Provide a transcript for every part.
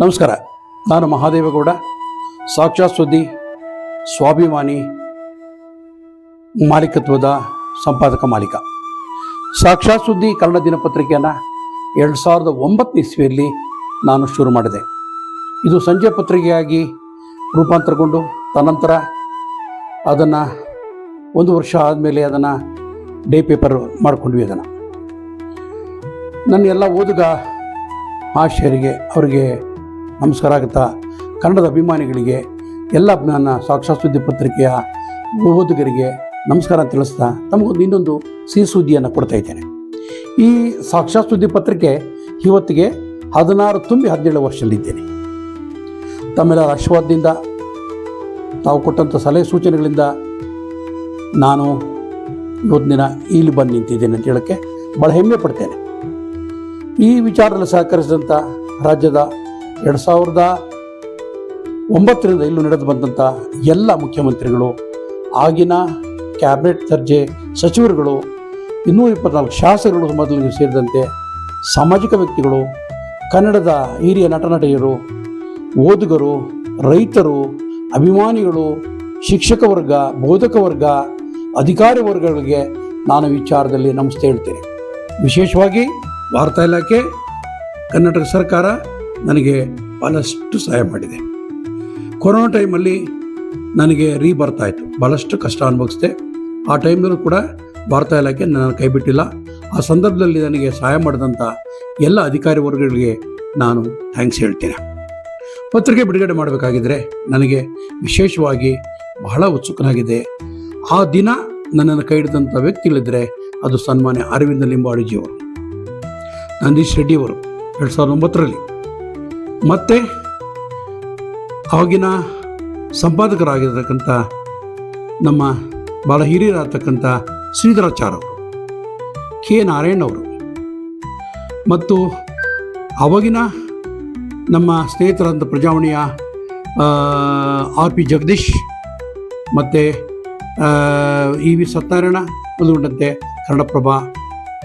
ನಮಸ್ಕಾರ. ನಾನು ಮಹಾದೇವಗೌಡ. ಸಾಕ್ಷಾತ್ ಸುದ್ದಿ ಸ್ವಾಭಿಮಾನಿ, ಮಾಲೀಕತ್ವದ ಸಂಪಾದಕ ಮಾಲೀಕ. ಸಾಕ್ಷಾತ್ ಸುದ್ದಿ ಕನ್ನಡ ದಿನಪತ್ರಿಕೆಯನ್ನು ಎರಡು ಸಾವಿರದ ಒಂಬತ್ತನೇ ಇಸ್ವಿಯಲ್ಲಿ ನಾನು ಶುರು ಮಾಡಿದೆ. ಇದು ಸಂಜೆ ಪತ್ರಿಕೆಯಾಗಿ ರೂಪಾಂತರಗೊಂಡು ತನಂತರ ಅದನ್ನು ಒಂದು ವರ್ಷ ಆದಮೇಲೆ ಅದನ್ನು ಡೇ ಪೇಪರ್ ಮಾಡಿಕೊಂಡ್ವಿ ಅದನ್ನು. ನನ್ನ ಎಲ್ಲ ಓದುಗ ಆಶಯರಿಗೆ ಅವರಿಗೆ ನಮಸ್ಕಾರ ಆಗುತ್ತಾ? ಕನ್ನಡದ ಅಭಿಮಾನಿಗಳಿಗೆ ಎಲ್ಲ ನನ್ನ ಸಾಕ್ಷಾತ್ ಸುದ್ದಿ ಪತ್ರಿಕೆಯ ಓದುಗರಿಗೆ ನಮಸ್ಕಾರ ತಿಳಿಸ್ತಾ ತಮಗೊಂದು ಇನ್ನೊಂದು ಸಿಹಿ ಸುದ್ದಿಯನ್ನು ಕೊಡ್ತಾ ಇದ್ದೇನೆ. ಈ ಸಾಕ್ಷಾತ್ ಸುದ್ದಿ ಪತ್ರಿಕೆ ಇವತ್ತಿಗೆ ಹದಿನಾರು ತುಂಬಿ ಹದಿನೇಳು ವರ್ಷದಲ್ಲಿದ್ದೇನೆ. ತಮ್ಮೆಲ್ಲರ ಆಶೀರ್ವಾದದಿಂದ ತಾವು ಕೊಟ್ಟಂಥ ಸಲಹೆ ಸೂಚನೆಗಳಿಂದ ನಾನು ಇವತ್ತು ದಿನ ಇಲ್ಲಿ ಬಂದು ನಿಂತಿದ್ದೇನೆ ಅಂತ ಹೇಳೋಕ್ಕೆ ಭಾಳ ಹೆಮ್ಮೆ ಪಡ್ತೇನೆ. ಈ ವಿಚಾರದಲ್ಲಿ ಸಹಕರಿಸಿದಂಥ ರಾಜ್ಯದ ಎರಡು ಸಾವಿರದ ಒಂಬತ್ತರಿಂದ ಇಲ್ಲೂ ನಡೆದು ಬಂದಂಥ ಎಲ್ಲ ಮುಖ್ಯಮಂತ್ರಿಗಳು, ಆಗಿನ ಕ್ಯಾಬಿನೆಟ್ ದರ್ಜೆ ಸಚಿವರುಗಳು, ಇನ್ನೂರ ಇಪ್ಪತ್ನಾಲ್ಕು ಶಾಸಕರುಗಳು ಮೊದಲಿಗೆ ಸೇರಿದಂತೆ ಸಾಮಾಜಿಕ ವ್ಯಕ್ತಿಗಳು, ಕನ್ನಡದ ಹಿರಿಯ ನಟ ನಟಿಯರು ಓದುಗರು, ರೈತರು, ಅಭಿಮಾನಿಗಳು, ಶಿಕ್ಷಕ ವರ್ಗ, ಬೋಧಕ ವರ್ಗ, ಅಧಿಕಾರಿ ವರ್ಗಗಳಿಗೆ ನಾನು ವಿಚಾರದಲ್ಲಿ ನಮಸ್ತೆ ಹೇಳ್ತೇನೆ. ವಿಶೇಷವಾಗಿ ವಾರ್ತಾ ಇಲಾಖೆ, ಕರ್ನಾಟಕ ಸರ್ಕಾರ ನನಗೆ ಭಾಳಷ್ಟು ಸಹಾಯ ಮಾಡಿದೆ. ಕೊರೋನಾ ಟೈಮಲ್ಲಿ ನನಗೆ ರೀ ಬರ್ತಾಯಿತ್ತು ಭಾಳಷ್ಟು ಕಷ್ಟ ಅನುಭವಿಸಿದೆ. ಆ ಟೈಮಲ್ಲೂ ಕೂಡ ಭಾರತ ಇಲಾಖೆ ನನ್ನ ಕೈ ಬಿಟ್ಟಿಲ್ಲ. ಆ ಸಂದರ್ಭದಲ್ಲಿ ನನಗೆ ಸಹಾಯ ಮಾಡಿದಂಥ ಎಲ್ಲ ಅಧಿಕಾರಿ ವರ್ಗಗಳಿಗೆ ನಾನು ಥ್ಯಾಂಕ್ಸ್ ಹೇಳ್ತೇನೆ. ಪತ್ರಿಕೆ ಬಿಡುಗಡೆ ಮಾಡಬೇಕಾಗಿದ್ದರೆ ನನಗೆ ವಿಶೇಷವಾಗಿ ಬಹಳ ಉತ್ಸುಕನಾಗಿದೆ. ಆ ದಿನ ನನ್ನನ್ನು ಕೈ ಹಿಡಿದಂಥ ವ್ಯಕ್ತಿಗಳಿದ್ದರೆ ಅದು ಸನ್ಮಾನ್ಯ ಅರವಿಂದ ಲಿಂಬಾಡಿಜಿಯವರು, ನಂದೀಶ್ ರೆಡ್ಡಿಯವರು, ಎರಡು ಸಾವಿರದ ಒಂಬತ್ತರಲ್ಲಿ. ಮತ್ತು ಆವಾಗಿನ ಸಂಪಾದಕರಾಗಿರ್ತಕ್ಕಂಥ ನಮ್ಮ ಭಾಳ ಹಿರಿಯರಾಗತಕ್ಕಂಥ ಶ್ರೀಧರಾಚಾರ್ ಅವರು, ಕೆ ನಾರಾಯಣ್ ಅವರು ಮತ್ತು ಆವಾಗಿನ ನಮ್ಮ ಸ್ನೇಹಿತರಾದಂಥ ಪ್ರಜಾವಾಣಿಯ ಆರ್ ಪಿ ಜಗದೀಶ್ ಮತ್ತು ಇ ವಿ ಸತ್ಯನಾರಾಯಣ ಮೊದಲುಗೊಂಡಂತೆ ಕನ್ನಡಪ್ರಭ,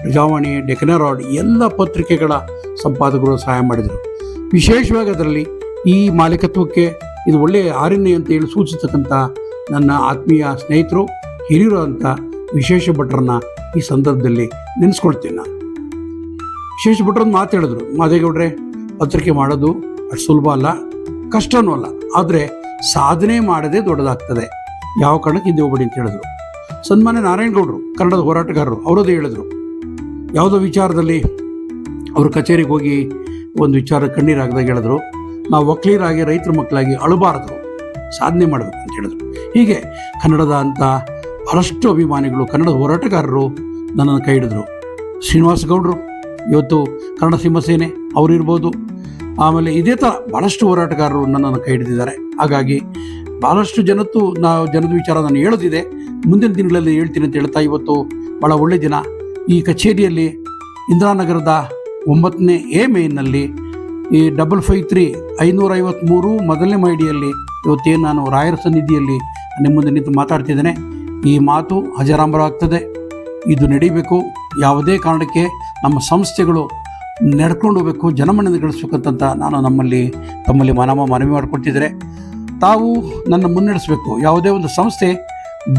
ಪ್ರಜಾವಾಣಿ, ಡೆಕನರಾಡ್ ಎಲ್ಲ ಪತ್ರಿಕೆಗಳ ಸಂಪಾದಕರು ಸಹಾಯ ಮಾಡಿದರು. ವಿಶೇಷವಾಗಿ ಅದರಲ್ಲಿ ಈ ಮಾಲೀಕತ್ವಕ್ಕೆ ಇದು ಒಳ್ಳೆಯ ಆರಣ್ಯ ಅಂತ ಹೇಳಿ ಸೂಚಿಸತಕ್ಕಂಥ ನನ್ನ ಆತ್ಮೀಯ ಸ್ನೇಹಿತರು, ಹಿರಿಯರು ಅಂತ ವಿಶೇಷ ಭಟ್ರನ್ನ ಈ ಸಂದರ್ಭದಲ್ಲಿ ನೆನೆಸ್ಕೊಳ್ತೀನಿ ನಾನು. ವಿಶೇಷ ಭಟ್ರನ್ನ ಮಾತು ಹೇಳಿದ್ರು, ಮಾದೇಗೌಡ್ರೆ, ಪತ್ರಿಕೆ ಮಾಡೋದು ಅಷ್ಟು ಸುಲಭ ಅಲ್ಲ, ಕಷ್ಟನೂ ಅಲ್ಲ, ಆದರೆ ಸಾಧನೆ ಮಾಡದೆ ದೊಡ್ಡದಾಗ್ತದೆ. ಯಾವ ಕಾರಣಕ್ಕೆ ಹಿಂದೆ ಹೋಗ್ಬೇಡಿ ಅಂತ ಹೇಳಿದ್ರು. ಸನ್ಮಾನ್ಯ ನಾರಾಯಣಗೌಡರು, ಕನ್ನಡದ ಹೋರಾಟಗಾರರು, ಅವರದೇ ಹೇಳಿದ್ರು. ಯಾವುದೋ ವಿಚಾರದಲ್ಲಿ ಅವರು ಕಚೇರಿಗೆ ಹೋಗಿ ಒಂದು ವಿಚಾರ ಕಣ್ಣೀರಾಗದಾಗ ಹೇಳಿದ್ರು, ನಾವು ವಕೀಲರಾಗಿ ರೈತರ ಮಕ್ಕಳಾಗಿ ಅಳಬಾರದು ಸಾಧನೆ ಮಾಡಬೇಕು ಅಂತ ಹೇಳಿದ್ರು. ಹೀಗೆ ಕನ್ನಡದ ಅಂತ ಬಹಳಷ್ಟು ಅಭಿಮಾನಿಗಳು ಕನ್ನಡದ ಹೋರಾಟಗಾರರು ನನ್ನನ್ನು ಕೈ ಹಿಡಿದ್ರು. ಶ್ರೀನಿವಾಸ ಗೌಡರು ಇವತ್ತು ಕನ್ನಡ ಸಿಂಹಸೇನೆ ಅವರಿರ್ಬೋದು ಆಮೇಲೆ ಇದೇ ಥರ ಭಾಳಷ್ಟು ಹೋರಾಟಗಾರರು ನನ್ನನ್ನು ಕೈ ಹಿಡಿದಿದ್ದಾರೆ. ಹಾಗಾಗಿ ಭಾಳಷ್ಟು ಜನತ್ತು ನಾವು, ಜನದ ವಿಚಾರ ನಾನು ಹೇಳೋದಿದೆ ಮುಂದಿನ ದಿನಗಳಲ್ಲಿ ಹೇಳ್ತೀನಿ ಅಂತ ಹೇಳ್ತಾ ಇವತ್ತು ಭಾಳ ಒಳ್ಳೆಯ ದಿನ. ಈ ಕಚೇರಿಯಲ್ಲಿ ಇಂದಿರಾನಗರದ ಒಂಬತ್ತನೇ ಎ ಮೇನಲ್ಲಿ ಈ ಡಬಲ್ ಫೈವ್ ತ್ರೀ ಐನೂರ ಐವತ್ತ್ಮೂರು ಮೊದಲನೇ ಮೈಡಿಯಲ್ಲಿ ಇವತ್ತೇನು ನಾನು ರಾಯರ ಸನ್ನಿಧಿಯಲ್ಲಿ ನಿಮ್ಮ ಮುಂದೆ ನಿಂತು ಮಾತಾಡ್ತಿದ್ದೇನೆ. ಈ ಮಾತು ಹಜರಾಂಬರವಾಗ್ತದೆ ಇದು ನಡೀಬೇಕು. ಯಾವುದೇ ಕಾರಣಕ್ಕೆ ನಮ್ಮ ಸಂಸ್ಥೆಗಳು ನಡ್ಕೊಂಡು ಹೋಗಬೇಕು, ಜನಮನ್ನಣೆ ಗಳಿಸ್ಬೇಕಂತ ನಾನು ನಮ್ಮಲ್ಲಿ ತಮ್ಮಲ್ಲಿ ಮನಮ ಮನವಿ ಮಾಡಿಕೊಡ್ತಿದ್ದರೆ ತಾವು ನನ್ನ ಮುನ್ನಡೆಸಬೇಕು. ಯಾವುದೇ ಒಂದು ಸಂಸ್ಥೆ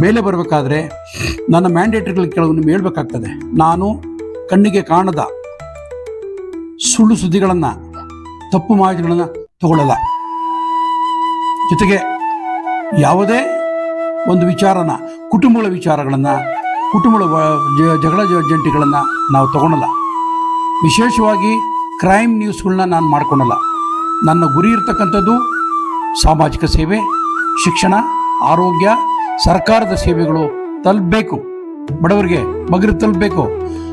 ಮೇಲೆ ಬರಬೇಕಾದ್ರೆ ನನ್ನ ಮ್ಯಾಂಡೇಟ್ರಿಗಳ ಕೆಲವು ನಿಮ್ಗೆ ಹೇಳ್ಬೇಕಾಗ್ತದೆ. ನಾನು ಕಣ್ಣಿಗೆ ಕಾಣದ ಸುಳ್ಳು ಸುದ್ದಿಗಳನ್ನು, ತಪ್ಪು ಮಾಹಿತಿಗಳನ್ನು ತಗೊಳ್ಳಲ್ಲ. ಜೊತೆಗೆ ಯಾವುದೇ ಒಂದು ವಿಚಾರನ, ಕುಟುಂಬಗಳ ವಿಚಾರಗಳನ್ನು, ಕುಟುಂಬಗಳ ಜಗಳ ಜಂಟಿಗಳನ್ನು ನಾವು ತಗೊಳ್ಳಲ್ಲ ವಿಶೇಷವಾಗಿ ಕ್ರೈಮ್ ನ್ಯೂಸ್ಗಳನ್ನ ನಾನು ಮಾಡ್ಕೊಳಲ್ಲ. ನನ್ನ ಗುರಿ ಇರ್ತಕ್ಕಂಥದ್ದು ಸಾಮಾಜಿಕ ಸೇವೆ, ಶಿಕ್ಷಣ, ಆರೋಗ್ಯ, ಸರ್ಕಾರದ ಸೇವೆಗಳು ತಲುಪಬೇಕು. ಬಡವರಿಗೆ ಮಗರು ತಲುಪಬೇಕು.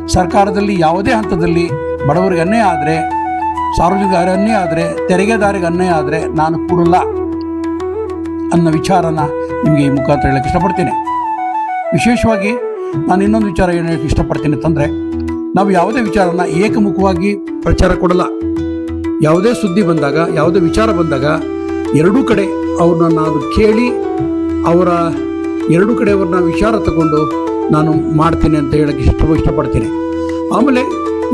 ಸರ್ಕಾರದಲ್ಲಿ ಯಾವುದೇ ಹಂತದಲ್ಲಿ ಬಡವರಿಗೆ ಅನ್ಯಾಯ ಆದರೆ ಸಾರ್ವಜನಿಕ ಆದರೆ ತೆರಿಗೆದಾರಿಗೆ ಅನ್ಯಾಯ ಆದರೆ ನಾನು ಕೊಡಲ್ಲ ಅನ್ನೋ ವಿಚಾರನ ನಿಮಗೆ ಈ ಮುಖಾಂತರ ಹೇಳಕ್ಕೆ ಇಷ್ಟಪಡ್ತೀನಿ. ವಿಶೇಷವಾಗಿ ನಾನು ಇನ್ನೊಂದು ವಿಚಾರ ಏನು ಹೇಳಕ್ಕೆ ಇಷ್ಟಪಡ್ತೀನಿ ಅಂತಂದರೆ, ನಾವು ಯಾವುದೇ ವಿಚಾರನ ಏಕಮುಖವಾಗಿ ಪ್ರಚಾರ ಕೊಡಲ್ಲ. ಯಾವುದೇ ಸುದ್ದಿ ಬಂದಾಗ, ಯಾವುದೇ ವಿಚಾರ ಬಂದಾಗ ಎರಡೂ ಕಡೆ ಅವ್ರನ್ನ ನಾನು ಕೇಳಿ, ಅವರ ಎರಡೂ ಕಡೆಯವ್ರನ್ನ ವಿಚಾರ ತಗೊಂಡು ನಾನು ಮಾಡ್ತೀನಿ ಅಂತ ಹೇಳಕ್ಕೆ ಇಷ್ಟ ಇಷ್ಟಪಡ್ತೀನಿ. ಆಮೇಲೆ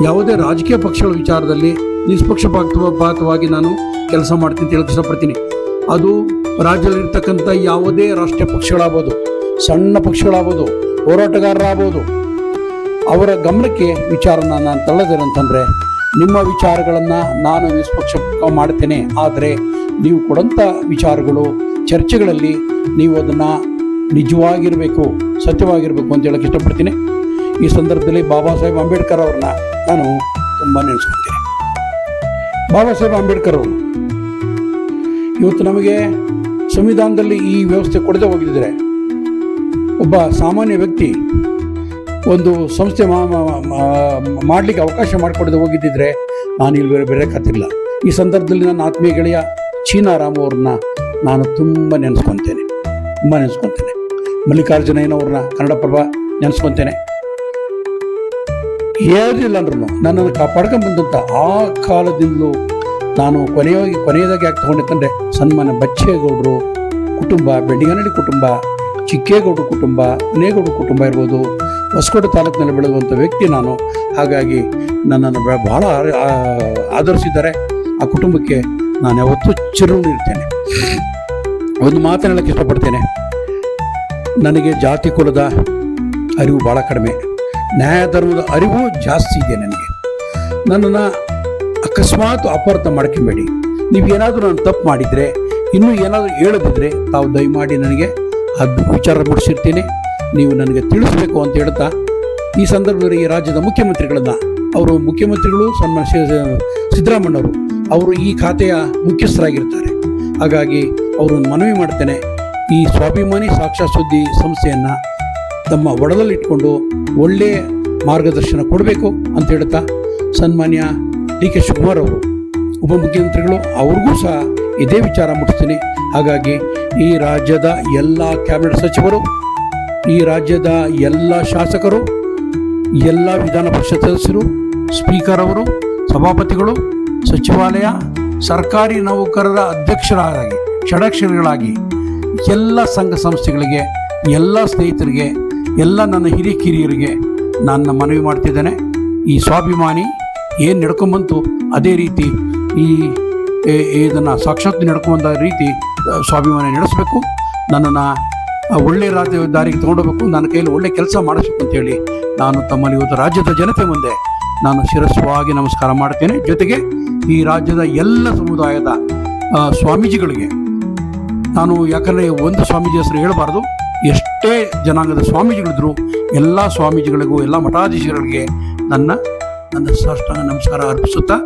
ಯಾವುದೇ ರಾಜಕೀಯ ಪಕ್ಷಗಳ ವಿಚಾರದಲ್ಲಿ ನಿಷ್ಪಕ್ಷಪಾತವಾಗಿ ನಾನು ಕೆಲಸ ಮಾಡ್ತೀನಿ ಅಂತ ಹೇಳಕ್ಕೆ ಇಷ್ಟಪಡ್ತೀನಿ. ಅದು ರಾಜ್ಯದಲ್ಲಿರ್ತಕ್ಕಂಥ ಯಾವುದೇ ರಾಷ್ಟ್ರೀಯ ಪಕ್ಷಗಳಾಗ್ಬೋದು, ಸಣ್ಣ ಪಕ್ಷಗಳಾಗ್ಬೋದು, ಹೋರಾಟಗಾರರಾಗ್ಬೋದು, ಅವರ ಗಮನಕ್ಕೆ ವಿಚಾರನ ನಾನು ತಳ್ಳದೇನಂತಂದರೆ ನಿಮ್ಮ ವಿಚಾರಗಳನ್ನು ನಾನು ನಿಷ್ಪಕ್ಷ ಮಾಡ್ತೇನೆ, ಆದರೆ ನೀವು ಕೊಡಂಥ ವಿಚಾರಗಳು, ಚರ್ಚೆಗಳಲ್ಲಿ ನೀವು ಅದನ್ನು ನಿಜವಾಗಿರಬೇಕು, ಸತ್ಯವಾಗಿರಬೇಕು ಅಂತ ಹೇಳಕ್ಕೆ ಇಷ್ಟಪಡ್ತೀನಿ. ಈ ಸಂದರ್ಭದಲ್ಲಿ ಬಾಬಾ ಸಾಹೇಬ್ ಅಂಬೇಡ್ಕರ್ ಅವ್ರನ್ನ ನಾನು ತುಂಬ ನೆನೆಸ್ಕೊತೀನಿ ಬಾಬಾ ಸಾಹೇಬ್ ಅಂಬೇಡ್ಕರ್ ಅವರು, ಇವತ್ತು ನಮಗೆ ಸಂವಿಧಾನದಲ್ಲಿ ಈ ವ್ಯವಸ್ಥೆ ಕೊಡದೆ ಹೋಗಿದ್ದರೆ ಒಬ್ಬ ಸಾಮಾನ್ಯ ವ್ಯಕ್ತಿ ಒಂದು ಸಂಸ್ಥೆ ಮಾಡಲಿಕ್ಕೆ ಅವಕಾಶ ಮಾಡಿಕೊಡದೆ ಹೋಗಿದ್ದಿದ್ರೆ ನಾನು ಇಲ್ಲಿ ಬೇರೆ ಕತ್ತಿಲ್ಲ ಈ ಸಂದರ್ಭದಲ್ಲಿ ನನ್ನ ಆತ್ಮೀಯ ಗೆಳೆಯ ಚೀನಾರಾಮ್ ಅವ್ರನ್ನ ನಾನು ತುಂಬ ನೆನೆಸ್ಕೊತೇನೆ ತುಂಬ ನೆನೆಸ್ಕೊತೇನೆ ಮಲ್ಲಿಕಾರ್ಜುನಯ್ಯನವ್ರನ್ನ ಕನ್ನಡಪ್ರಭ ನೆನೆಸ್ಕೊತೇನೆ ಏನಿಲ್ಲ ಅಂದ್ರೂ ನನ್ನನ್ನು ಕಾಪಾಡ್ಕೊಂಡು ಬಂದಂಥ ಆ ಕಾಲದಿಂದಲೂ ನಾನು ಕೊನೆಯಾಗಿ, ಕೊನೆಯದಾಗಿ ಯಾಕೆ ತೊಗೊಂಡಿತ್ತಂದರೆ ಸನ್ಮಾನ ಬಚ್ಚೇಗೌಡರು ಕುಟುಂಬ ಬೆಂಡಿಗನಹಳ್ಳಿ ಕುಟುಂಬ, ಚಿಕ್ಕೇಗೌಡರು ಕುಟುಂಬ ನೇಗೌಡರು ಕುಟುಂಬ ಇರ್ಬೋದು, ಹೊಸಕೋಟೆ ತಾಲೂಕಿನಲ್ಲಿ ಬೆಳೆದಂಥ ವ್ಯಕ್ತಿ ನಾನು. ಹಾಗಾಗಿ ನನ್ನನ್ನು ಭಾಳ ಬಹಳ ಆ- ಕುಟುಂಬಕ್ಕೆ ನಾನು ಯಾವತ್ತೂ ಚಿರುಳು ಇರ್ತೇನೆ. ಒಂದು ಮಾತನ್ನು ಇಷ್ಟಪಡ್ತೇನೆ. ನನಗೆ ಜಾತಿ ಕುಲದ ಅರಿವು ಭಾಳ ಕಡಿಮೆ. ನ್ಯಾಯ ಧರ್ಮದ ಅರಿವು ಜಾಸ್ತಿ ಇದೆ ನನಗೆ. ನನ್ನನ್ನು ಅಕಸ್ಮಾತ್ ಅಪಾರ್ಥ ಮಾಡ್ಕೊಬೇಡಿ. ನೀವು ಏನಾದರೂ ನಾನು ತಪ್ಪು ಮಾಡಿದರೆ, ಇನ್ನೂ ಏನಾದರೂ ಹೇಳದಿದ್ರೆ ತಾವು ದಯಮಾಡಿ ನನಗೆ ಅದು ವಿಚಾರ ಮುಡಿಸಿರ್ತೀನಿ ನೀವು ನನಗೆ ತಿಳಿಸ್ಬೇಕು ಅಂತ ಹೇಳ್ತಾ, ಈ ಸಂದರ್ಭದಲ್ಲಿ ಈ ರಾಜ್ಯದ ಮುಖ್ಯಮಂತ್ರಿಗಳನ್ನು, ಅವರು ಮುಖ್ಯಮಂತ್ರಿಗಳು ಸನ್ಮಾನ ಸಿದ್ದರಾಮಣ್ಣವರು ಅವರು ಈ ಖಾತೆಯ ಮುಖ್ಯಸ್ಥರಾಗಿರ್ತಾರೆ. ಹಾಗಾಗಿ ಅವರನ್ನು ಮನವಿ ಮಾಡ್ತೇನೆ. ಈ ಸ್ವಾಭಿಮಾನಿ ಸಾಕ್ಷ್ಯ ಸುದ್ದಿ ಸಂಸ್ಥೆಯನ್ನು ತಮ್ಮ ಒಡಲಲ್ಲಿಟ್ಕೊಂಡು ಒಳ್ಳೆಯ ಮಾರ್ಗದರ್ಶನ ಕೊಡಬೇಕು ಅಂತ ಹೇಳ್ತಾ ಸನ್ಮಾನ್ಯ ಡಿ ಕೆ ಶಿವಕುಮಾರ್ ಅವರು ಉಪಮುಖ್ಯಮಂತ್ರಿಗಳು ಅವ್ರಿಗೂ ಸಹ ಇದೇ ವಿಚಾರ ಮುಟ್ಟಿಸ್ತೀನಿ. ಹಾಗಾಗಿ ಈ ರಾಜ್ಯದ ಎಲ್ಲ ಕ್ಯಾಬಿನೆಟ್ ಸಚಿವರು, ಈ ರಾಜ್ಯದ ಎಲ್ಲ ಶಾಸಕರು, ಎಲ್ಲ ವಿಧಾನ ಪರಿಷತ್ ಸದಸ್ಯರು, ಸ್ಪೀಕರ್ ಅವರು, ಸಭಾಪತಿಗಳು, ಸಚಿವಾಲಯ, ಸರ್ಕಾರಿ ನೌಕರರ ಅಧ್ಯಕ್ಷರಾಗಿ, ಷಡಕ್ಷರಗಳಾಗಿ ಎಲ್ಲ ಸಂಘ ಸಂಸ್ಥೆಗಳಿಗೆ, ಎಲ್ಲ ಸ್ನೇಹಿತರಿಗೆ ಎಲ್ಲ ನನ್ನ ಹಿರಿಯ ಕಿರಿಯರಿಗೆ ನನ್ನ ಮನವಿ ಮಾಡ್ತಿದ್ದೇನೆ. ಈ ಸ್ವಾಭಿಮಾನಿ ಏನು ನಡ್ಕೊಂಬಂತು ಅದೇ ರೀತಿ ಈ ಇದನ್ನು ಸಾಕ್ಷಾತ್ ನಡ್ಕೊಂಬಂದ ರೀತಿ ಸ್ವಾಭಿಮಾನಿ ನಡೆಸಬೇಕು. ನನ್ನನ್ನು ಒಳ್ಳೆಯ ರಾಜ್ಯ ದಾರಿಗೆ ತೊಗೊಂಡೋಗ್ಬೇಕು. ನನ್ನ ಕೈಯಲ್ಲಿ ಒಳ್ಳೆ ಕೆಲಸ ಮಾಡಿಸ್ಬೇಕು ಅಂತೇಳಿ ನಾನು ತಮ್ಮಲ್ಲಿ ಇವತ್ತು ರಾಜ್ಯದ ಜನತೆ ಮುಂದೆ ನಾನು ಶಿರಸ್ವಾಗಿ ನಮಸ್ಕಾರ ಮಾಡ್ತೇನೆ. ಜೊತೆಗೆ ಈ ರಾಜ್ಯದ ಎಲ್ಲ ಸಮುದಾಯದ ಸ್ವಾಮೀಜಿಗಳಿಗೆ ನಾನು ಯಾಕಂದರೆ ಒಂದು ಸ್ವಾಮೀಜಿ ಹೆಸರು ಹೇಳಬಾರ್ದು. ಎಷ್ಟೇ ಜನಾಂಗದ ಸ್ವಾಮೀಜಿಗಳಿದ್ರು, ಎಲ್ಲ ಸ್ವಾಮೀಜಿಗಳಿಗೂ, ಎಲ್ಲ ಮಠಾಧೀಶರಿಗೆ ನನ್ನ ನನ್ನ ಸಾಷ್ಟಾಂಗ ನಮಸ್ಕಾರ ಅರ್ಪಿಸುತ್ತಾ,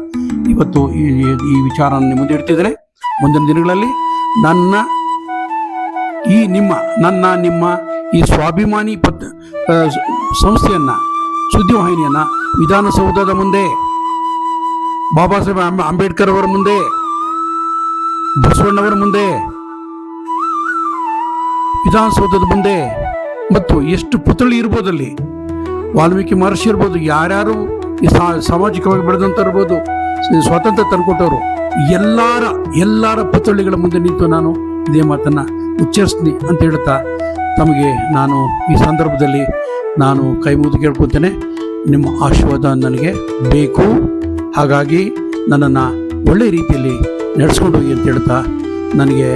ಇವತ್ತು ಈ ಈ ವಿಚಾರವನ್ನು ಮುಂದೆ ಇಡ್ತಿದ್ದಾರೆ ಮುಂದಿನ ದಿನಗಳಲ್ಲಿ ನನ್ನ ಈ ನಿಮ್ಮ, ನನ್ನ, ನಿಮ್ಮ ಈ ಸ್ವಾಭಿಮಾನಿ ಪತ್ ಸಂಸ್ಥೆಯನ್ನು ಸುದ್ದಿವಾಹಿನಿಯನ್ನು ವಿಧಾನಸೌಧದ ಮುಂದೆ, ಬಾಬಾ ಸಾಹೇಬ್ ಅಂಬೇಡ್ಕರ್ ಅವರ ಮುಂದೆ, ಬಸವಣ್ಣವರ ಮುಂದೆ ವಿಧಾನಸೌಧದ ಮುಂದೆ ಮತ್ತು ಎಷ್ಟು ಪುತ್ಥಳಿ ಇರ್ಬೋದಲ್ಲಿ ವಾಲ್ಮೀಕಿ ಮಹರ್ಷಿ ಇರ್ಬೋದು, ಯಾರ್ಯಾರು ಈ ಸಾಮಾಜಿಕವಾಗಿ ಬೆಳೆದಂತ ಇರ್ಬೋದು ಸ್ವಾತಂತ್ರ್ಯ ತಂದುಕೊಟ್ಟವರು, ಎಲ್ಲರ ಎಲ್ಲರ ಪುತ್ಥಳಿಗಳ ಮುಂದೆ ನಿಂತು ನಾನು ಇದೇ ಮಾತನ್ನು ಉಚ್ಚರಿಸ್ತೀನಿ ಅಂತ ಹೇಳ್ತಾ ತಮಗೆ ನಾನು ಈ ಸಂದರ್ಭದಲ್ಲಿ ನಾನು ಕೈ ಮುಗಿದು ಕೇಳ್ಕೊತೇನೆ ನಿಮ್ಮ ಆಶೀರ್ವಾದ ನನಗೆ ಬೇಕು. ಹಾಗಾಗಿ ನನ್ನನ್ನು ಒಳ್ಳೆಯ ರೀತಿಯಲ್ಲಿ ನಡೆಸ್ಕೊಂಡು ಹೋಗಿ ಅಂತ ಹೇಳ್ತಾ ನನಗೆ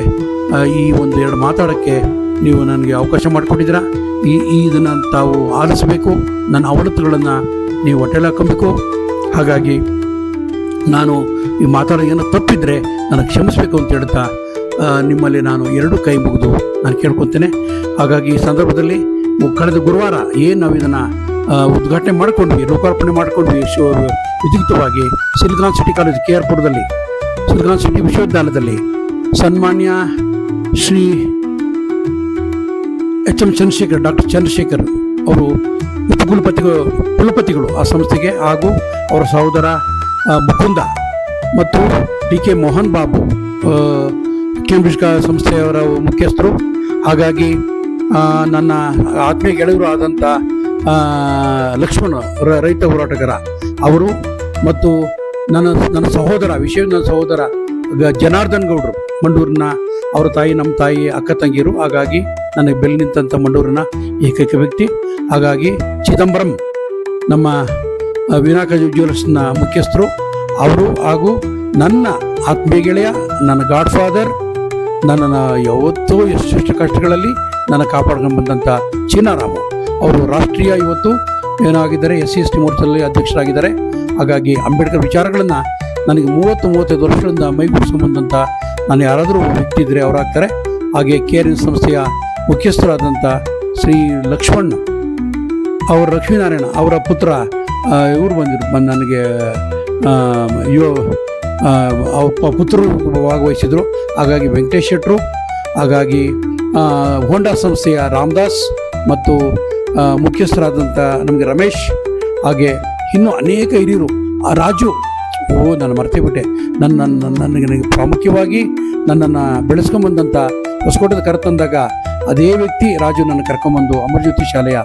ಈ ಒಂದು ಎರಡು ಮಾತಾಡೋಕ್ಕೆ ನೀವು ನನಗೆ ಅವಕಾಶ ಮಾಡಿಕೊಟ್ಟಿದ್ದೀರಾ ಈ ಈ ಇದನ್ನು ತಾವು ಆಲಿಸಬೇಕು. ನನ್ನ ಅವಲತ್ತುಗಳನ್ನು ನೀವು ಹೊಟ್ಟೆಲಿ ಹಾಕೊಬೇಕು ಹಾಗಾಗಿ ನಾನು ಈ ಮಾತಾಡೋ ಏನೋ ತಪ್ಪಿದ್ರೆ ನನಗೆ ಕ್ಷಮಿಸಬೇಕು ಅಂತ ಹೇಳ್ತಾ ನಿಮ್ಮಲ್ಲಿ ನಾನು ಎರಡು ಕೈ ಮುಗಿದು ನಾನು ಕೇಳ್ಕೊತೇನೆ. ಹಾಗಾಗಿ ಈ ಸಂದರ್ಭದಲ್ಲಿ ಕಳೆದ ಗುರುವಾರ ಏನು ನಾವು ಇದನ್ನು ಉದ್ಘಾಟನೆ ಮಾಡಿಕೊಂಡ್ವಿ, ಲೋಕಾರ್ಪಣೆ ಮಾಡಿಕೊಂಡ್ವಿ, show ವಿದ್ಯುಕ್ತವಾಗಿ silicon city college K R ಪುರದಲ್ಲಿ. Silicon city ವಿಶ್ವವಿದ್ಯಾಲಯದಲ್ಲಿ ಸನ್ಮಾನ್ಯ Shri H M Chandrashekar, doctor Chandrashekar ಅವರು ಉಪಕುಲಪತಿಗಳು, ಕುಲಪತಿಗಳು ಆ ಸಂಸ್ಥೆಗೆ ಹಾಗೂ ಅವರ ಸಹೋದರ ಮುಕುಂದ ಮತ್ತು D K Mohan Babu Cambridge ಸಂಸ್ಥೆಯವರ ಮುಖ್ಯಸ್ಥರು. ಹಾಗಾಗಿ ನನ್ನ ಆತ್ಮೀಯ ಗೆಳೆಯರು ಆದಂಥ ಲಕ್ಷ್ಮಣ ರೈತ ಹೋರಾಟಗಾರ ಅವರು ಮತ್ತು ನನ್ನ ನನ್ನ ಸಹೋದರ ವಿಷಯ ನನ್ನ ಸಹೋದರ ಜನಾರ್ದನ್ ಗೌಡರು ಮಂಡೂರಿನ ಅವರ ತಾಯಿ ನಮ್ಮ ತಾಯಿ, ಅಕ್ಕ ತಂಗಿಯರು ಹಾಗಾಗಿ ನನಗೆ ಬೆಲ್ ನಿಂತಂಥ ಮಂಡೂರಿನ ಏಕೈಕ ವ್ಯಕ್ತಿ. ಹಾಗಾಗಿ ಚಿದಂಬರಂ ನಮ್ಮ ವಿನಾಯಕ ಜ್ಯುವೆಲರ್ಸ್ನ ಮುಖ್ಯಸ್ಥರು, ಅವರು ಹಾಗೂ ನನ್ನ ಆತ್ಮೀಯ ಗೆಳೆಯ, ನನ್ನ ಗಾಡ್ ಫಾದರ್ ನನ್ನನ್ನು ಯಾವತ್ತೂ ಎಷ್ಟೆಷ್ಟು ಕಷ್ಟಗಳಲ್ಲಿ ನನ್ನ ಕಾಪಾಡ್ಕೊಂಡು ಬಂದಂಥ ಚೀನಾರಾಮು. ಅವರು ರಾಷ್ಟ್ರೀಯ ಇವತ್ತು ಏನಾಗಿದ್ದಾರೆ ಎಸ್ ಸಿ ಎಸ್ ಟಿ ಮೋರ್ಚಲ್ಲಿ ಅಧ್ಯಕ್ಷರಾಗಿದ್ದಾರೆ. ಹಾಗಾಗಿ ಅಂಬೇಡ್ಕರ್ ವಿಚಾರಗಳನ್ನು ನನಗೆ ಮೂವತ್ತು ಮೂವತ್ತೈದು ವರ್ಷಗಳಿಂದ ಮೈಗೂಡಿಸ್ಕೊಂಬಂದಂಥ ನಾನು ಯಾರಾದರೂ ಒಬ್ಬ ವ್ಯಕ್ತಿ ಆಗ್ತಾರೆ. ಅವರಾಗ್ತಾರೆ ಹಾಗೆ ಕೆ ಸಂಸ್ಥೆಯ ಮುಖ್ಯಸ್ಥರಾದಂಥ ಶ್ರೀ ಲಕ್ಷ್ಮಣ್ ಅವರು ಲಕ್ಷ್ಮೀನಾರಾಯಣ ಅವರ ಪುತ್ರ ಇವರು ಬಂದಿರು ಬಂದು ನನಗೆ ಯುವ ಪುತ್ರರು ಭಾಗವಹಿಸಿದರು. ಹಾಗಾಗಿ ವೆಂಕಟೇಶ್ ಶೆಟ್ಟರು, ಹಾಗಾಗಿ ಹೋಂಡಾ ಸಂಸ್ಥೆಯ ರಾಮದಾಸ್ ಮತ್ತು ಮುಖ್ಯಸ್ಥರಾದಂಥ ನಮಗೆ ರಮೇಶ್, ಹಾಗೆ ಇನ್ನೂ ಅನೇಕ ಹಿರಿಯರು. ರಾಜು ಓ, ನಾನು ಮರ್ತಿಬಿಟ್ಟೆ ನನ್ನ ನನಗೆ ನನಗೆ ಪ್ರಾಮುಖ್ಯವಾಗಿ ನನ್ನನ್ನು ಬೆಳೆಸ್ಕೊಂಬಂದಂಥ ಹೊಸಕೋಟದ ಕರೆತಂದಾಗ ಅದೇ ವ್ಯಕ್ತಿ ರಾಜು ನನ್ನ ಕರ್ಕೊಂಬಂದು ಅಮರಜ್ಯೋತಿ ಶಾಲೆಯ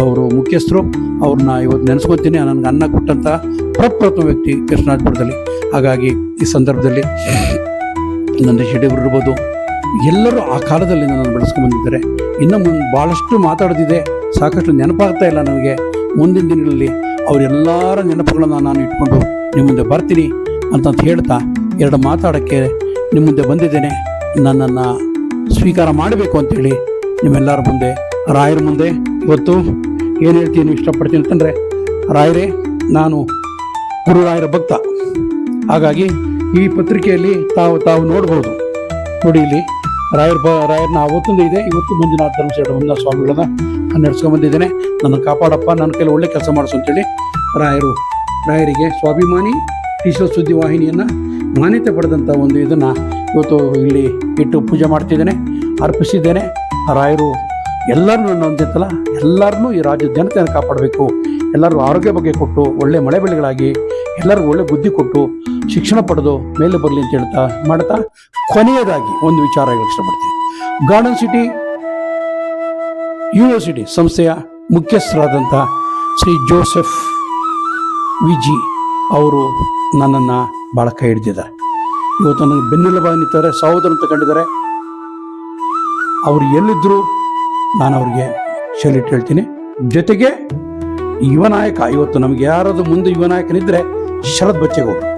ಅವರು ಮುಖ್ಯಸ್ಥರು. ಅವ್ರನ್ನ ಇವತ್ತು ನೆನೆಸ್ಕೊತೀನಿ. ನನಗೆ ಅನ್ನ ಕೊಟ್ಟಂಥ ಪ್ರಪ್ರಥಮ ವ್ಯಕ್ತಿ ಕೃಷ್ಣಾಜಪುರದಲ್ಲಿ ಹಾಗಾಗಿ ಈ ಸಂದರ್ಭದಲ್ಲಿ ನನ್ನ ಶೆಟ್ಟಿಯವರು ಇರ್ಬೋದು. ಎಲ್ಲರೂ ಆ ಕಾಲದಲ್ಲಿ ನನ್ನನ್ನು ಬೆಳೆಸ್ಕೊಂಬಂದಿದ್ದಾರೆ ಇನ್ನು ಮುಂದೆ ಭಾಳಷ್ಟು ಮಾತಾಡೋದಿದೆ. ಸಾಕಷ್ಟು ನೆನಪಾಗ್ತಾ ಇಲ್ಲ ನನಗೆ. ಮುಂದಿನ ದಿನಗಳಲ್ಲಿ ಅವರೆಲ್ಲರ ನೆನಪುಗಳನ್ನು ನಾನು ಇಟ್ಕೊಂಡು ನಿಮ್ಮ ಮುಂದೆ ಬರ್ತೀನಿ ಅಂತಂತ ಹೇಳ್ತಾ ಎರಡು ಮಾತಾಡೋಕ್ಕೆ ನಿಮ್ಮ ಮುಂದೆ ಬಂದಿದ್ದೇನೆ. ನನ್ನನ್ನು ಸ್ವೀಕಾರ ಮಾಡಬೇಕು ಅಂತೇಳಿ ನಿಮ್ಮೆಲ್ಲರ ಮುಂದೆ ರಾಯರ ಮುಂದೆ ಇವತ್ತು ಏನು ಹೇಳ್ತೀನಿ ಇಷ್ಟಪಡ್ತೀನಿ ಅಂತಂದರೆ, ರಾಯರೇ, ನಾನು ಗುರುರಾಯರ ಭಕ್ತ. ಹಾಗಾಗಿ ಈ ಪತ್ರಿಕೆಯಲ್ಲಿ ತಾವು ತಾವು ನೋಡ್ಬೋದು. ನೋಡಿ ಇಲ್ಲಿ. ರಾಯರ ರಾಯರನ್ನ ಅವತ್ತೊಂದು ಇದೆ. ಇವತ್ತು ಮಂಜುನಾಥ ಧರ್ಮಶೇಡ ಮಂಜುನಾಥ ಸ್ವಾಮಿಗಳನ್ನ ನಾನು ನಡೆಸ್ಕೊಂಡ್ಬಂದಿದ್ದೇನೆ ನನ್ನ ಕಾಪಾಡಪ್ಪ, ನನ್ನ ಕೈಲಿ ಒಳ್ಳೆ ಕೆಲಸ ಮಾಡಿಸು ಅಂತೇಳಿ ರಾಯರು, ರಾಯರಿಗೆ ಸ್ವಾಭಿಮಾನಿ ಟೀಚರ್ ಸುದ್ದಿ ವಾಹಿನಿಯನ್ನು ಮಾನ್ಯತೆ ಪಡೆದಂಥ ಒಂದು ಇದನ್ನು ಇವತ್ತು ಇಲ್ಲಿ ಇಟ್ಟು ಪೂಜೆ ಮಾಡ್ತಿದ್ದೇನೆ, ಅರ್ಪಿಸಿದ್ದೇನೆ. ರಾಯರು ಎಲ್ಲರೂ ನನ್ನ ಒಂದಿತ್ತಲ್ಲ ಎಲ್ಲರನ್ನೂ ಈ ರಾಜ್ಯದ ಜನತೆಯನ್ನು ಕಾಪಾಡಬೇಕು. ಎಲ್ಲರೂ ಆರೋಗ್ಯ ಬಗ್ಗೆ ಕೊಟ್ಟು ಒಳ್ಳೆ ಮಳೆ ಬೆಳೆಗಳಾಗಿ ಎಲ್ಲರಿಗೂ ಒಳ್ಳೆ ಬುದ್ಧಿ ಕೊಟ್ಟು ಶಿಕ್ಷಣ ಪಡೆದು ಮೇಲೆ ಬರಲಿ ಅಂತ ಹೇಳ್ತಾ ಮಾಡ್ತಾ ಕೊನೆಯದಾಗಿ ಒಂದು ವಿಚಾರ ಇಷ್ಟಪಡ್ತೀನಿ. ಗಾರ್ಡನ್ ಸಿಟಿ ಯೂನಿವರ್ಸಿಟಿ ಸಂಸ್ಥೆಯ ಮುಖ್ಯಸ್ಥರಾದಂಥ ಶ್ರೀ ಜೋಸೆಫ್ ವಿಜಿ ಅವರು ನನ್ನನ್ನು ಭಾಳ ಕೈ ಹಿಡಿದಿದ್ದಾರೆ. ಇವತ್ತು ನನಗೆ ಬೆನ್ನೆಲುಬಾಗಿ ನಿಂತಾರೆ ಅಂತ ಕಂಡಿದ್ದಾರೆ. ಅವರು ಎಲ್ಲಿದ್ದರೂ ನಾನು ಅವ್ರಿಗೆ ಶೈಲಿಟ್ಟು ಹೇಳ್ತೀನಿ. ಜೊತೆಗೆ ಯುವ ನಾಯಕ, ಇವತ್ತು ನಮಗೆ ಯಾರಾದ್ರೂ ಮುಂದೆ ಯುವ ಶರದ್ ಬಚ್ಚೇಗೌಡರು.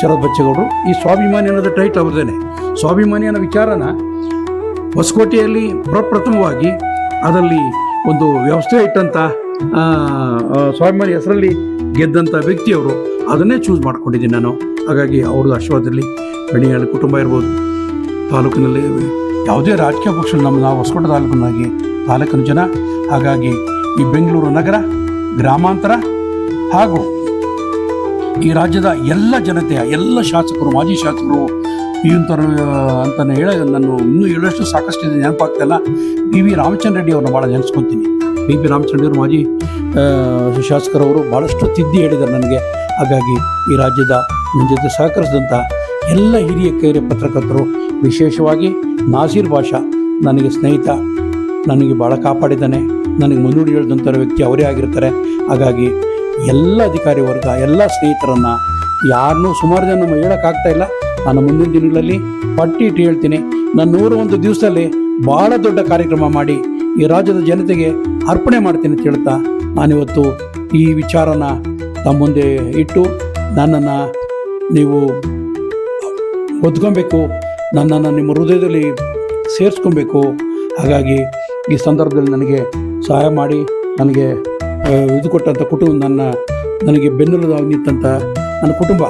ಶರದ್ ಬಚ್ಚೇಗೌಡರು. ಈ ಸ್ವಾಭಿಮಾನಿ ಅನ್ನೋದು ಟೈಟ್ ಅವ್ರದ್ದೇನೆ. ಸ್ವಾಭಿಮಾನಿ ಅನ್ನೋ ವಿಚಾರನ ಹೊಸಕೋಟೆಯಲ್ಲಿ ಪ್ರಪ್ರಥಮವಾಗಿ ಅದರಲ್ಲಿ ಒಂದು ವ್ಯವಸ್ಥೆ ಇಟ್ಟಂಥ ಸ್ವಾಭಿಮಾನಿ ಹೆಸರಲ್ಲಿ ಗೆದ್ದಂಥ ವ್ಯಕ್ತಿಯವರು ಅದನ್ನೇ ಚೂಸ್ ಮಾಡ್ಕೊಂಡಿದ್ದೀನಿ ನಾನು. ಹಾಗಾಗಿ ಅವ್ರದ್ದು ಆಶೀರ್ವಾದದಲ್ಲಿ ಬೆಣಿಯಾಳ ಕುಟುಂಬ ಇರ್ಬೋದು. ತಾಲೂಕಿನಲ್ಲಿ ಯಾವುದೇ ರಾಜಕೀಯ ಪಕ್ಷ ನಮ್ಮ, ನಾವು ಹೊಸಕೋಟೆ ತಾಲೂಕಿನಾಗಿ ತಾಲೂಕಿನ ಜನ. ಹಾಗಾಗಿ ಈ ಬೆಂಗಳೂರು ನಗರ, ಗ್ರಾಮಾಂತರ ಹಾಗೂ ಈ ರಾಜ್ಯದ ಎಲ್ಲ ಜನತೆಯ, ಎಲ್ಲ ಶಾಸಕರು, ಮಾಜಿ ಶಾಸಕರು ಇಂಥವ್ರು ಅಂತ ಹೇಳ ನಾನು ಇನ್ನೂ ಹೇಳೋಷ್ಟು ಸಾಕಷ್ಟು ಇದೆ ನೆನಪಾಗ್ತಾಯಿಲ್ಲ ಬಿ ವಿ ರಾಮಚಂದ್ರ ರೆಡ್ಡಿ ಅವ್ರನ್ನ ಭಾಳ ನೆನೆಸ್ಕೊತೀನಿ. ಬಿ ರಾಮಚಂದ್ರ ಅವರು ಮಾಜಿ ಶಾಸಕರವರು ಭಾಳಷ್ಟು ತಿದ್ದಿ ಹೇಳಿದ್ದಾರೆ ನನಗೆ. ಹಾಗಾಗಿ ಈ ರಾಜ್ಯದ ನನ್ನ ಜೊತೆ ಸಹಕರಿಸಿದಂಥ ಎಲ್ಲ ಹಿರಿಯ ಕೈರಿಯ ಪತ್ರಕರ್ತರು, ವಿಶೇಷವಾಗಿ ನಾಸೀರ್ ಭಾಷಾ ನನಗೆ ಸ್ನೇಹಿತ, ನನಗೆ ಭಾಳ ಕಾಪಾಡಿದ್ದಾನೆ. ನನಗೆ ಮುನ್ನುಡಿ ಹೇಳಿದಂಥ ವ್ಯಕ್ತಿ ಅವರೇ ಆಗಿರ್ತಾರೆ. ಹಾಗಾಗಿ ಎಲ್ಲ ಅಧಿಕಾರಿ ವರ್ಗ, ಎಲ್ಲ ಸ್ನೇಹಿತರನ್ನು ಯಾರನ್ನೂ ಸುಮಾರು ಜನ ನಮ್ಮ ಹೇಳೋಕ್ಕಾಗ್ತಾ ಇಲ್ಲ. ನಾನು ಮುಂದಿನ ದಿನಗಳಲ್ಲಿ ಪಟ್ಟಿ ಇಟ್ಟು ಹೇಳ್ತೀನಿ. ನಾನು ನೂರ ಒಂದು ದಿವಸದಲ್ಲಿ ಭಾಳ ದೊಡ್ಡ ಕಾರ್ಯಕ್ರಮ ಮಾಡಿ ಈ ರಾಜ್ಯದ ಜನತೆಗೆ ಅರ್ಪಣೆ ಮಾಡ್ತೀನಿ ಅಂತ ಹೇಳ್ತಾ ನಾನಿವತ್ತು ಈ ವಿಚಾರನ ತಮ್ಮ ಮುಂದೆ ಇಟ್ಟು ನನ್ನನ್ನು ನೀವು ಒದ್ಕೊಬೇಕು, ನನ್ನನ್ನು ನಿಮ್ಮ ಹೃದಯದಲ್ಲಿ ಸೇರಿಸ್ಕೊಬೇಕು. ಹಾಗಾಗಿ ಈ ಸಂದರ್ಭದಲ್ಲಿ ನನಗೆ ಸಹಾಯ ಮಾಡಿ, ನನಗೆ ಇದು ಕೊಟ್ಟಂಥ ಕುಟುಂಬ ನನ್ನ, ನನಗೆ ಬೆನ್ನೆಲುಬಾಗಿ ನಿಂತಂಥ ನನ್ನ ಕುಟುಂಬ,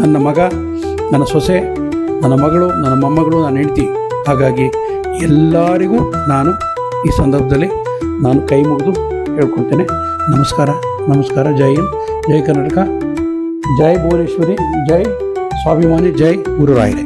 ನನ್ನ ಮಗ, ನನ್ನ ಸೊಸೆ, ನನ್ನ ಮಗಳು, ನನ್ನ ಮೊಮ್ಮಗಳು, ನನ್ನ ಹೆಂಡತಿ. ಹಾಗಾಗಿ ಎಲ್ಲರಿಗೂ ನಾನು ಈ ಸಂದರ್ಭದಲ್ಲಿ ನಾನು ಕೈ ಮುಗಿದು ಹೇಳ್ಕೊಳ್ತೇನೆ. ನಮಸ್ಕಾರ ನಮಸ್ಕಾರ, ಜೈ ಹಿಂದ್, ಜೈ ಕರ್ನಾಟಕ, ಜೈ ಭುವನೇಶ್ವರಿ, ಜೈ ಸ್ವಾಭಿಮಾನಿ, ಜೈ ಗುರುರಾಯರೇ.